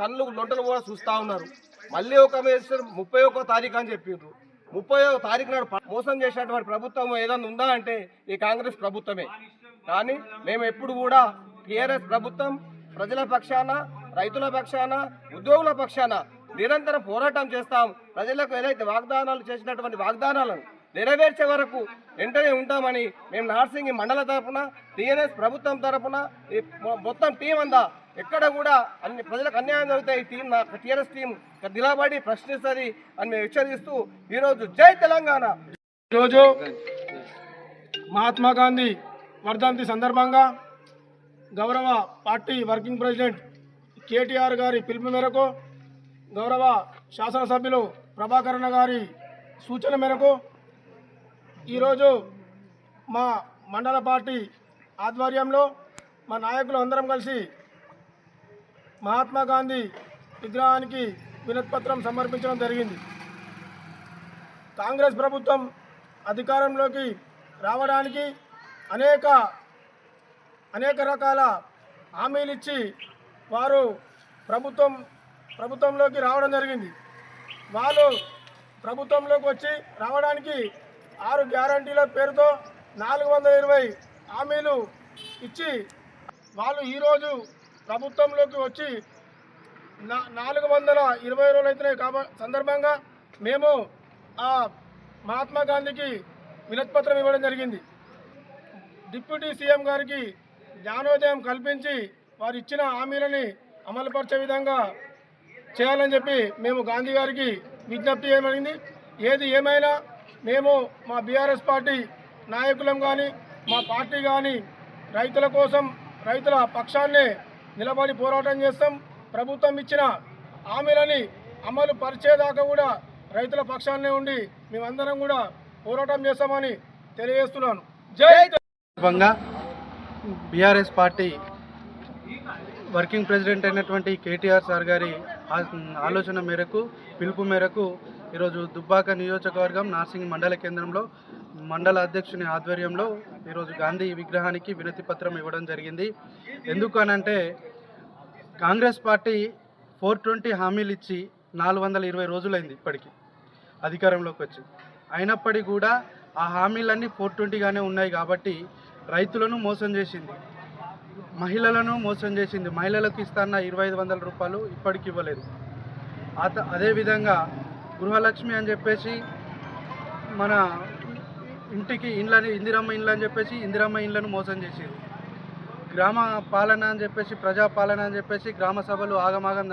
కళ్ళు లొంటలు కూడా చూస్తూ ఉన్నారు. మళ్ళీ ఒక మేస్టర్ ముప్పై ఒక్కో తారీఖు అని చెప్పిండ్రు. ముప్పై తారీఖు నాడు మోసం చేసినటువంటి ప్రభుత్వం ఏదైనా ఉందా అంటే ఈ కాంగ్రెస్ ప్రభుత్వమే. కానీ మేము ఎప్పుడు కూడా టీఆర్ఎస్ ప్రభుత్వం ప్రజల పక్షాన రైతుల పక్షాన ఉద్యోగుల పక్షాన నిరంతరం పోరాటం చేస్తాం. ప్రజలకు ఏదైతే వాగ్దానాలు చేసినటువంటి వాగ్దానాలను నెరవేర్చే వరకు వెంటనే ఉంటామని మేము నార్సింగ్ మండల తరపున టీఎన్ఎస్ ప్రభుత్వం తరపున ఈ మొత్తం టీం అందా ఎక్కడ కూడా అన్ని ప్రజలకు అన్యాయం జరుగుతాయి ఈ టీం నా టీఆర్ఎస్ టీం నిలబడి ప్రశ్నిస్తుంది అని మేము హెచ్చరిస్తూ ఈరోజు జై తెలంగాణ. ఈరోజు మహాత్మా గాంధీ వర్ధంతి సందర్భంగా గౌరవ పార్టీ వర్కింగ్ ప్రెసిడెంట్ కేటీఆర్ గారి పిలుపు మేరకు గౌరవ శాసనసభ్యులు ప్రభాకరణ గారి సూచన మేరకు ఈరోజు మా మండల పార్టీ ఆధ్వర్యంలో మా నాయకులు అందరం కలిసి మహాత్మా గాంధీ విగ్రహానికి వినతిపత్రం సమర్పించడం జరిగింది. కాంగ్రెస్ ప్రభుత్వం అధికారంలోకి రావడానికి అనేక అనేక రకాల హామీలు ఇచ్చి వారు ప్రభుత్వం ప్రభుత్వంలోకి రావడం జరిగింది. వాళ్ళు ప్రభుత్వంలోకి వచ్చి రావడానికి ఆరు గ్యారంటీల పేరుతో నాలుగు వందల ఇరవై హామీలు ఇచ్చి వాళ్ళు ఈరోజు ప్రభుత్వంలోకి వచ్చి నా నాలుగు వందల ఇరవై రోజులు అవుతున్నాయి కాబ సందర్భంగా మేము ఆ మహాత్మా గాంధీకి వినతిపత్రం ఇవ్వడం జరిగింది. డిప్యూటీ సీఎం గారికి జ్ఞానోదయం కల్పించి వారు ఇచ్చిన హామీలని అమలుపరిచే విధంగా చేయాలని చెప్పి మేము గాంధీ గారికి విజ్ఞప్తి చేయమనింది ఏది ఏమైనా మేము మా బీఆర్ఎస్ పార్టీ నాయకులం కానీ మా పార్టీ కానీ రైతుల కోసం రైతుల పక్షాన్నే నిలబడి పోరాటం చేస్తాం. ప్రభుత్వం ఇచ్చిన హామీలని అమలు పరిచేదాకా కూడా రైతుల పక్షాన్నే ఉండి మేమందరం కూడా పోరాటం చేస్తామని తెలియజేస్తున్నాను. జై బీఆర్ఎస్ పార్టీ వర్కింగ్ ప్రెసిడెంట్ అయినటువంటి కేటీఆర్ సార్ గారి ఆలోచన మేరకు పిలుపు మేరకు ఈరోజు దుబ్బాక నియోజకవర్గం నార్సింగ్ మండల కేంద్రంలో మండల అధ్యక్షుని ఆధ్వర్యంలో ఈరోజు గాంధీ విగ్రహానికి వినతి పత్రం ఇవ్వడం జరిగింది. ఎందుకు అనంటే కాంగ్రెస్ పార్టీ ఫోర్ ట్వంటీ హామీలు ఇచ్చి నాలుగు వందల ఇరవై రోజులైంది ఇప్పటికీ అధికారంలోకి వచ్చి. అయినప్పటికీ కూడా ఆ హామీలన్నీ ఫోర్ ట్వంటీగానే ఉన్నాయి కాబట్టి రైతులను మోసం చేసింది. మహిళలను మోసం చేసింది. మహిళలకు ఇస్తాన్న ఇరవై ఐదు వందల రూపాయలు ఇప్పటికి ఇవ్వలేదు. అత అదేవిధంగా గృహలక్ష్మి అని చెప్పేసి మన ఇంటికి ఇండ్లని ఇందిరమ్మ ఇండ్లు అని చెప్పేసి ఇందిరమ్మ ఇండ్లను మోసం చేసేది గ్రామ పాలన అని చెప్పేసి ప్రజాపాలన అని చెప్పేసి గ్రామ సభలు ఆగమాగం